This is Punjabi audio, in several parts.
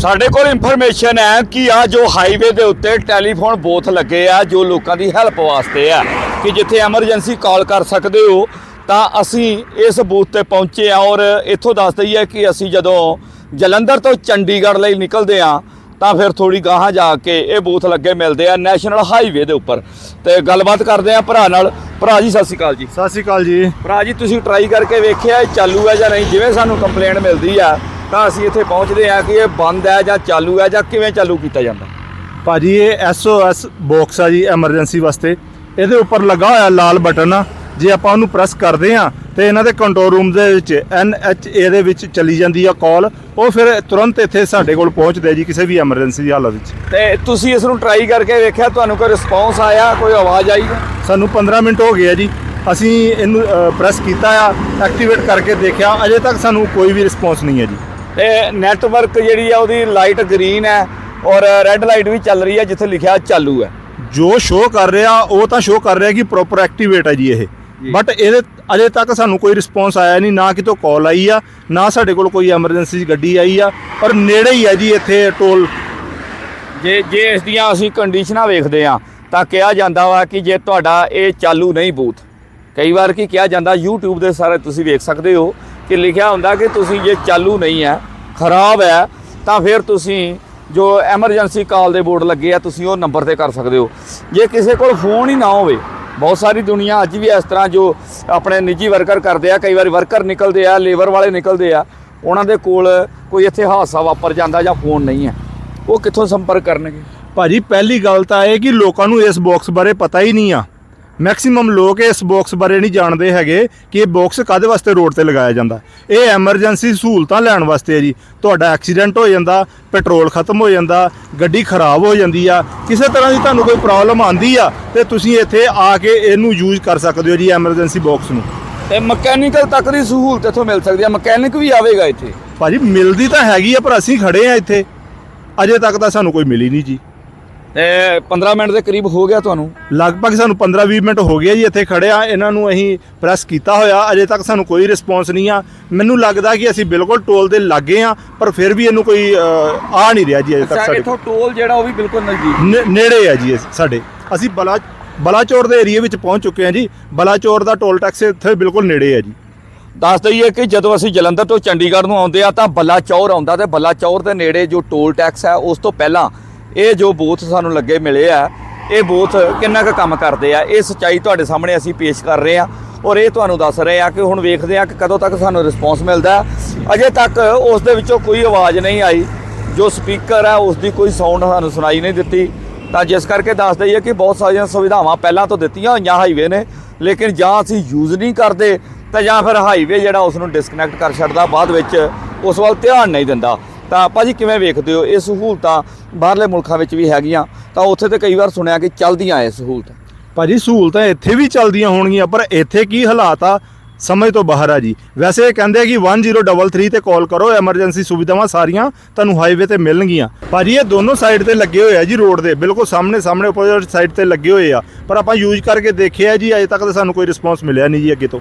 ਸਾਡੇ ਕੋਲ ਇਨਫੋਰਮੇਸ਼ਨ ਹੈ ਕਿ ਆ ਜੋ ਹਾਈਵੇ ਦੇ ਉੱਤੇ ਟੈਲੀਫੋਨ ਬੂਥ ਲੱਗੇ ਆ ਜੋ ਲੋਕਾਂ ਦੀ ਹੈਲਪ ਵਾਸਤੇ ਆ ਕਿ ਜਿੱਥੇ ਐਮਰਜੈਂਸੀ ਕਾਲ ਕਰ ਸਕਦੇ ਹੋ ਤਾਂ ਅਸੀਂ ਇਸ ਬੂਥ ਤੇ ਪਹੁੰਚੇ ਆ ਔਰ ਇੱਥੋਂ ਦੱਸ ਦਈਏ ਕਿ ਅਸੀਂ ਜਦੋਂ ਜਲੰਧਰ ਤੋਂ ਚੰਡੀਗੜ੍ਹ ਲਈ ਨਿਕਲਦੇ ਆ ਤਾਂ ਫਿਰ ਥੋੜੀ ਗਾਹਾਂ ਜਾ ਕੇ ਇਹ ਬੂਥ ਲੱਗੇ ਮਿਲਦੇ ਆ ਨੈਸ਼ਨਲ ਹਾਈਵੇ ਦੇ ਉੱਪਰ। ਤੇ ਗੱਲਬਾਤ ਕਰਦੇ ਆ ਭਰਾ ਨਾਲ। ਭਰਾ ਜੀ ਸਤਿ ਸ਼੍ਰੀ ਅਕਾਲ ਜੀ। ਸਤਿ ਸ਼੍ਰੀ ਅਕਾਲ ਜੀ। ਭਰਾ ਜੀ ਤੁਸੀਂ ਟਰਾਈ ਕਰਕੇ ਵੇਖਿਆ ਇਹ ਚਾਲੂ ਹੈ ਜਾਂ ਨਹੀਂ? ਜਿਵੇਂ ਸਾਨੂੰ ਕੰਪਲੇਂਟ ਮਿਲਦੀ ਆ ਤਾਂ ਅਸੀਂ ਇੱਥੇ ਪਹੁੰਚਦੇ ਆ ਕਿ ਇਹ ਬੰਦ ਹੈ ਜਾਂ ਚਾਲੂ ਹੈ ਜਾਂ ਕਿਵੇਂ ਚਾਲੂ ਕੀਤਾ ਜਾਂਦਾ? ਭਾਜੀ ਇਹ ਐਸਓਐਸ ਬਾਕਸ ਆ ਜੀ ਐਮਰਜੈਂਸੀ ਵਾਸਤੇ। ਇਹਦੇ ਉੱਪਰ ਲੱਗਾ ਹੋਇਆ ਲਾਲ ਬਟਨ। ਆ ਜੇ ਆਪਾਂ ਉਹਨੂੰ ਪ੍ਰੈਸ ਕਰਦੇ ਆ ਤੇ ਇਹਨਾਂ ਦੇ ਕੰਟਰੋਲ ਰੂਮ ਦੇ ਵਿੱਚ ਐਨਐਚਏ ਦੇ ਵਿੱਚ ਚਲੀ ਜਾਂਦੀ ਆ ਕਾਲ ਉਹ ਫਿਰ ਤੁਰੰਤ ਇੱਥੇ ਸਾਡੇ ਕੋਲ ਪਹੁੰਚਦੇ ਜੀ ਕਿਸੇ ਵੀ ਐਮਰਜੈਂਸੀ ਦੀ ਹਾਲਤ ਵਿੱਚ। ਤੇ ਤੁਸੀਂ ਇਸ ਨੂੰ ਟਰਾਈ ਕਰਕੇ ਵੇਖਿਆ ਤੁਹਾਨੂੰ ਕੋਈ ਰਿਸਪੌਂਸ ਆਇਆ ਕੋਈ ਆਵਾਜ਼ ਆਈ? ਸਾਨੂੰ 15 ਮਿੰਟ ਹੋ ਗਏ ਆ ਜੀ। ਅਸੀਂ ਇਹਨੂੰ ਪ੍ਰੈਸ ਕੀਤਾ ਆ ਐਕਟੀਵੇਟ ਕਰਕੇ ਦੇਖਿਆ। ਅਜੇ ਤੱਕ ਸਾਨੂੰ ਕੋਈ ਵੀ ਰਿਸਪੌਂਸ ਨਹੀਂ ਹੈ ਜੀ। ਤੇ ਨੈਟਵਰਕ ਜਿਹੜੀ ਆ ਉਹਦੀ ਲਾਈਟ ਗ੍ਰੀਨ ਹੈ ਔਰ ਰੈੱਡ ਲਾਈਟ ਵੀ ਚੱਲ ਰਹੀ ਹੈ ਜਿੱਥੇ ਲਿਖਿਆ ਚਾਲੂ ਹੈ। ਜੋ ਸ਼ੋਅ ਕਰ ਰਿਹਾ ਉਹ ਤਾਂ ਸ਼ੋਅ ਕਰ ਰਿਹਾ ਕਿ ਪ੍ਰੋਪਰ ਐਕਟੀਵੇਟ ਹੈ ਜੀ ਇਹ। ਬਟ ਇਹਦੇ ਅਜੇ ਤੱਕ ਸਾਨੂੰ ਕੋਈ ਰਿਸਪੌਂਸ ਆਇਆ ਨਹੀਂ ਨਾ ਕਿਤੋਂ ਕਾਲ ਆਈ ਆ ਨਾ ਸਾਡੇ ਕੋਲ ਕੋਈ ਐਮਰਜੈਂਸੀ ਗੱਡੀ ਆਈ ਆ ਔਰ ਨੇੜੇ ਹੀ ਹੈ ਜੀ ਇੱਥੇ ਟੋਲ ਜੇ ਜੇ ਇਸ ਦੀਆਂ ਅਸੀਂ ਕੰਡੀਸ਼ਨਾਂ ਵੇਖਦੇ ਆ ਤਾਂ ਕਿਹਾ ਜਾਂਦਾ ਵਾ ਕਿ ਜੇ ਤੁਹਾਡਾ ਇਹ ਚਾਲੂ ਨਹੀਂ ਬੂਥ ਕਈ ਵਾਰ ਕੀ ਕਿਹਾ ਜਾਂਦਾ YouTube ਦੇ ਸਾਰੇ ਤੁਸੀਂ ਵੇਖ ਸਕਦੇ ਹੋ ਕਿ ਲਿਖਿਆ ਹੁੰਦਾ ਕਿ ਤੁਸੀਂ ਜੇ ਚਾਲੂ ਨਹੀਂ ਹੈ, ਖਰਾਬ ਹੈ, ਤਾਂ ਫਿਰ ਤੁਸੀਂ ਜੋ ਐਮਰਜੈਂਸੀ ਕਾਲ ਦੇ ਬੋਰਡ ਲੱਗੇ ਆ, ਤੁਸੀਂ ਉਹ ਨੰਬਰ ਤੇ ਕਰ ਸਕਦੇ ਹੋ। ਜੇ ਕਿਸੇ ਕੋਲ ਫੋਨ ਹੀ ਨਾ ਹੋਵੇ, ਬਹੁਤ ਸਾਰੀ ਦੁਨੀਆ ਅੱਜ ਵੀ ਇਸ ਤਰ੍ਹਾਂ ਜੋ ਆਪਣੇ ਨਿੱਜੀ ਵਰਕਰ ਕਰਦੇ ਆ, ਕਈ ਵਾਰੀ ਵਰਕਰ ਨਿਕਲਦੇ ਆ ਲੇਬਰ ਵਾਲੇ ਨਿਕਲਦੇ ਆ, ਉਹਨਾਂ ਦੇ ਕੋਲ ਕੋਈ ਇੱਥੇ ਹਾਦਸਾ ਵਾਪਰ ਜਾਂਦਾ ਜਾਂ ਫੋਨ ਨਹੀਂ ਹੈ। ਉਹ ਕਿੱਥੋਂ ਸੰਪਰਕ ਕਰਨਗੇ? ਭਾਜੀ, ਪਹਿਲੀ ਗੱਲ ਤਾਂ ਇਹ ਕਿ ਲੋਕਾਂ ਨੂੰ ਇਸ ਬਾਕਸ ਬਾਰੇ ਪਤਾ ਹੀ ਨਹੀਂ ਆ। ਮੈਕਸਿਮਮ ਲੋਕ ਇਸ ਬਾਕਸ ਬਾਰੇ ਨਹੀਂ ਜਾਣਦੇ ਹੈਗੇ ਕਿ ਇਹ ਬਾਕਸ ਕਾਦੇ ਵਾਸਤੇ ਰੋਡ ਤੇ ਲਗਾਇਆ ਜਾਂਦਾ। ਇਹ ਐਮਰਜੈਂਸੀ ਸਹੂਲਤਾਂ ਲੈਣ ਵਾਸਤੇ ਹੈ ਜੀ। ਤੁਹਾਡਾ ਐਕਸੀਡੈਂਟ ਹੋ ਜਾਂਦਾ ਪੈਟਰੋਲ ਖਤਮ ਹੋ ਜਾਂਦਾ ਗੱਡੀ ਖਰਾਬ ਹੋ ਜਾਂਦੀ ਆ ਕਿਸੇ ਤਰ੍ਹਾਂ ਦੀ ਤੁਹਾਨੂੰ ਕੋਈ ਪ੍ਰੋਬਲਮ ਆਂਦੀ ਆ ਤੇ ਤੁਸੀਂ ਇੱਥੇ ਆ ਕੇ ਇਹਨੂੰ ਯੂਜ਼ ਕਰ ਸਕਦੇ ਹੋ ਜੀ ਐਮਰਜੈਂਸੀ ਬਾਕਸ ਨੂੰ। ਤੇ ਮਕੈਨੀਕਲ ਤੱਕ ਦੀ ਸਹੂਲਤ ਇੱਥੋਂ ਮਿਲ ਸਕਦੀ ਹੈ ਮਕੈਨਿਕ ਵੀ ਆਵੇਗਾ ਇੱਥੇ। ਭਾਜੀ ਮਿਲਦੀ ਤਾਂ ਹੈਗੀ ਆ ਪਰ ਅਸੀਂ ਖੜੇ ਆ ਇੱਥੇ। ਅਜੇ ਤੱਕ ਤਾਂ ਸਾਨੂੰ ਕੋਈ ਮਿਲੀ ਨਹੀਂ ਜੀ। 15 ਮਿੰਟ ਦੇ ਕਰੀਬ ਹੋ ਗਿਆ ਤੁਹਾਨੂੰ? ਲਗਭਗ ਸਾਨੂੰ 15-20 ਮਿੰਟ ਹੋ ਗਏ ਜੀ ਇੱਥੇ ਖੜੇ ਆ। ਇਹਨਾਂ ਨੂੰ ਅਸੀਂ ਪ੍ਰੈਸ ਕੀਤਾ ਹੋਇਆ। ਅਜੇ ਤੱਕ ਸਾਨੂੰ ਕੋਈ ਰਿਸਪੌਂਸ ਨਹੀਂ ਆ। ਮੈਨੂੰ ਲੱਗਦਾ ਕਿ ਅਸੀਂ ਬਿਲਕੁਲ ਟੋਲ ਦੇ ਲਾਗੇ ਆ ਪਰ ਫਿਰ ਵੀ ਇਹਨੂੰ ਕੋਈ ਆ ਨਹੀਂ ਰਿਹਾ ਜੀ ਅਜੇ ਤੱਕ ਸਾਡੇ ਇੱਥੋਂ ਟੋਲ ਜਿਹੜਾ ਉਹ ਵੀ ਬਿਲਕੁਲ ਨਜ਼ਦੀਕ ਨੇੜੇ ਆ ਜੀ ਸਾਡੇ। ਅਸੀਂ ਬਲਾ ਬਲਾਚੌਰ ਦੇ ਏਰੀਆ ਵਿੱਚ ਪਹੁੰਚ ਚੁੱਕੇ ਹਾਂ ਜੀ। ਬਲਾਚੌਰ ਦਾ ਟੋਲ ਟੈਕਸ ਇੱਥੇ ਬਿਲਕੁਲ ਨੇੜੇ ਆ ਜੀ। ਦੱਸ ਦਈਏ ਕਿ ਜਦੋਂ ਅਸੀਂ ਜਲੰਧਰ ਤੋਂ ਚੰਡੀਗੜ੍ਹ ਨੂੰ ਆਉਂਦੇ ਆ ਤਾਂ ਬੱਲਾਚੌਰ ਆਉਂਦਾ ਤੇ ਬੱਲਾਚੌਰ ਦੇ ਨੇੜੇ ਜੋ ਟੋਲ ਟੈਕਸ ਹੈ ਉਸ ਤੋਂ ਪਹਿਲਾਂ ਇਹ ਜੋ ਬੂਥ ਸਾਨੂੰ ਲੱਗੇ ਮਿਲੇ ਆ, ਇਹ ਬੂਥ ਕਿੰਨਾ ਕੁ ਕੰਮ ਕਰਦੇ ਆ, ਇਹ ਸੱਚਾਈ ਤੁਹਾਡੇ ਸਾਹਮਣੇ ਅਸੀਂ ਪੇਸ਼ ਕਰ ਰਹੇ ਆ ਔਰ ਇਹ ਤੁਹਾਨੂੰ ਦੱਸ ਰਹੇ ਆ ਕਿ ਹੁਣ ਵੇਖਦੇ ਆ ਕਿ ਕਦੋਂ ਤੱਕ ਸਾਨੂੰ ਰਿਸਪੌਂਸ ਮਿਲਦਾ ਅਜੇ ਤੱਕ ਉਸ ਦੇ ਵਿੱਚੋਂ ਕੋਈ ਆਵਾਜ਼ ਨਹੀਂ ਆਈ, ਜੋ ਸਪੀਕਰ ਹੈ ਉਸ ਦੀ ਕੋਈ ਸਾਊਂਡ ਸਾਨੂੰ ਸੁਣਾਈ ਨਹੀਂ ਦਿੱਤੀ। ਤਾਂ ਜਿਸ ਕਰਕੇ ਦੱਸ ਦਈਏ ਕਿ ਬਹੁਤ ਸਾਰੀਆਂ ਸੁਵਿਧਾਵਾਂ ਪਹਿਲਾਂ ਤੋਂ ਦਿੱਤੀਆਂ ਹੋਈਆਂ ਹਾਈਵੇ ਨੇ, ਲੇਕਿਨ ਜਾਂ ਅਸੀਂ ਯੂਜ਼ ਨਹੀਂ ਕਰਦੇ ਤਾਂ ਜਾਂ ਫਿਰ ਹਾਈਵੇ ਜਿਹੜਾ ਉਸ ਨੂੰ ਡਿਸਕਨੈਕਟ ਕਰ ਛੱਡਦਾ, ਬਾਅਦ ਵਿੱਚ ਉਸ ਵੱਲ ਧਿਆਨ ਨਹੀਂ ਦਿੰਦਾ। ਤਾਂ ਭਾਜੀ ਕਿਵੇਂ ਵੇਖਦੇ ਹੋ? ਇਹ ਸਹੂਲਤਾਂ ਬਾਹਰਲੇ ਮੁਲਕਾਂ ਵਿੱਚ ਵੀ ਹੈਗੀਆਂ, ਤਾਂ ਉੱਥੇ ਤੇ ਕਈ ਵਾਰ ਸੁਣਿਆ ਕਿ ਚੱਲਦੀਆਂ ਇਹ ਸਹੂਲਤਾਂ। ਭਾਜੀ, ਸਹੂਲਤਾਂ ਇੱਥੇ ਵੀ ਚੱਲਦੀਆਂ ਹੋਣਗੀਆਂ, ਪਰ ਇੱਥੇ ਕੀ ਹਾਲਾਤ ਆ? ਸਮਝ ਤੋਂ ਬਾਹਰ ਆ ਜੀ। ਵੈਸੇ ਇਹ ਕਹਿੰਦੇ ਆ ਕਿ 1033 ਤੇ ਕਾਲ ਕਰੋ ਐਮਰਜੈਂਸੀ ਸੁਵਿਧਾਵਾਂ ਸਾਰੀਆਂ ਤੁਹਾਨੂੰ ਹਾਈਵੇ ਤੇ ਮਿਲਣਗੀਆਂ। ਭਾਜੀ, ਇਹ ਦੋਨੋਂ ਸਾਈਡ ਤੇ ਲੱਗੇ ਹੋਏ ਆ ਜੀ ਰੋਡ ਦੇ, ਬਿਲਕੁਲ ਸਾਹਮਣੇ ਸਾਹਮਣੇ ਆਪੋਜ਼ਿਟ ਸਾਈਡ ਤੇ ਲੱਗੇ ਹੋਏ ਆ। ਪਰ ਆਪਾਂ ਯੂਜ਼ ਕਰਕੇ ਦੇਖਿਆ ਜੀ, ਅਜੇ ਤੱਕ ਤਾਂ ਸਾਨੂੰ ਕੋਈ ਰਿਸਪੌਂਸ ਮਿਲਿਆ ਨਹੀਂ ਜੀ ਅੱਗੇ ਤੋਂ।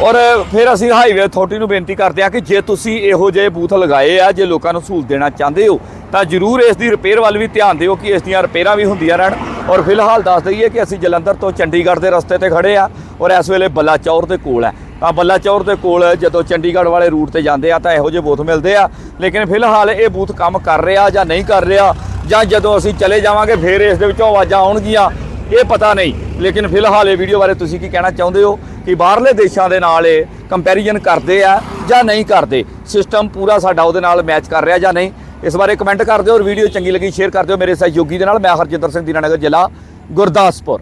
ਔਰ ਫਿਰ ਅਸੀਂ ਹਾਈਵੇ ਅਥਾਰਟੀ ਨੂੰ ਬੇਨਤੀ ਕਰਦੇ ਹਾਂ ਕਿ ਜੇ ਤੁਸੀਂ ਇਹੋ ਜਿਹੇ ਬੂਥ ਲਗਾਏ ਆ, ਜੇ ਲੋਕਾਂ ਨੂੰ ਸਹੂਲਤ ਦੇਣਾ ਚਾਹੁੰਦੇ ਹੋ, ਤਾਂ ਜਰੂਰ ਇਸ ਦੀ ਰਿਪੇਅਰ ਵੱਲ ਵੀ ਧਿਆਨ ਦਿਓ ਕਿ ਇਸ ਦੀਆਂ ਰਿਪੇਅਰਾਂ ਵੀ ਹੁੰਦੀਆਂ ਰਹਿਣ। ਔਰ ਫਿਲਹਾਲ ਦੱਸ ਦਈਏ ਕਿ ਅਸੀਂ ਜਲੰਧਰ ਤੋਂ ਚੰਡੀਗੜ੍ਹ ਦੇ ਰਸਤੇ ਤੇ ਖੜੇ ਆ ਔਰ ਇਸ ਵੇਲੇ ਬੱਲਾਚੌਰ ਦੇ ਕੋਲ ਹੈ। ਤਾਂ ਬੱਲਾਚੌਰ ਦੇ ਕੋਲ ਜਦੋਂ ਚੰਡੀਗੜ੍ਹ ਵਾਲੇ ਰੂਟ ਤੇ ਜਾਂਦੇ ਆ, ਤਾਂ ਇਹੋ ਜਿਹੇ ਬੂਥ ਮਿਲਦੇ ਆ। ਲੇਕਿਨ ਫਿਲਹਾਲ ਇਹ ਬੂਥ ਕੰਮ ਕਰ ਰਿਹਾ ਜਾਂ ਨਹੀਂ ਕਰ ਰਿਹਾ ਜਾਂ ਜਦੋਂ ਅਸੀਂ ਚਲੇ ਜਾਵਾਂਗੇ, ਫਿਰ ਇਸ ਦੇ ਵਿੱਚੋਂ ਆਵਾਜ਼ਾਂ ਆਉਣਗੀਆਂ। ਇਹ ਪਤਾ ਨਹੀਂ। ਲੇਕਿਨ ਫਿਲਹਾਲ ਇਹ ਵੀਡੀਓ ਬਾਰੇ ਤੁਸੀਂ ਕੀ ਕਹਿਣਾ ਚਾਹੁੰਦੇ ਹੋ ਕਿ ਬਾਹਰਲੇ ਦੇਸ਼ਾਂ ਦੇ ਨਾਲ ਇਹ ਕੰਪੈਰੀਜ਼ਨ ਕਰਦੇ ਆ ਜਾਂ ਨਹੀਂ ਕਰਦੇ? ਸਿਸਟਮ ਪੂਰਾ ਸਾਡਾ ਉਹਦੇ ਨਾਲ ਮੈਚ ਕਰ ਰਿਹਾ ਜਾਂ ਨਹੀਂ? ਇਸ ਬਾਰੇ ਕਮੈਂਟ ਕਰ ਦਿਓ ਔਰ ਵੀਡੀਓ ਚੰਗੀ ਲੱਗੀ ਸ਼ੇਅਰ ਕਰ ਦਿਓ। ਮੇਰੇ ਸਹਿਯੋਗੀ ਦੇ ਨਾਲ ਮੈਂ ਹਰਜਿੰਦਰ ਸਿੰਘ ਦੀਨਾਨਗਰ, ਜ਼ਿਲ੍ਹਾ ਗੁਰਦਾਸਪੁਰ।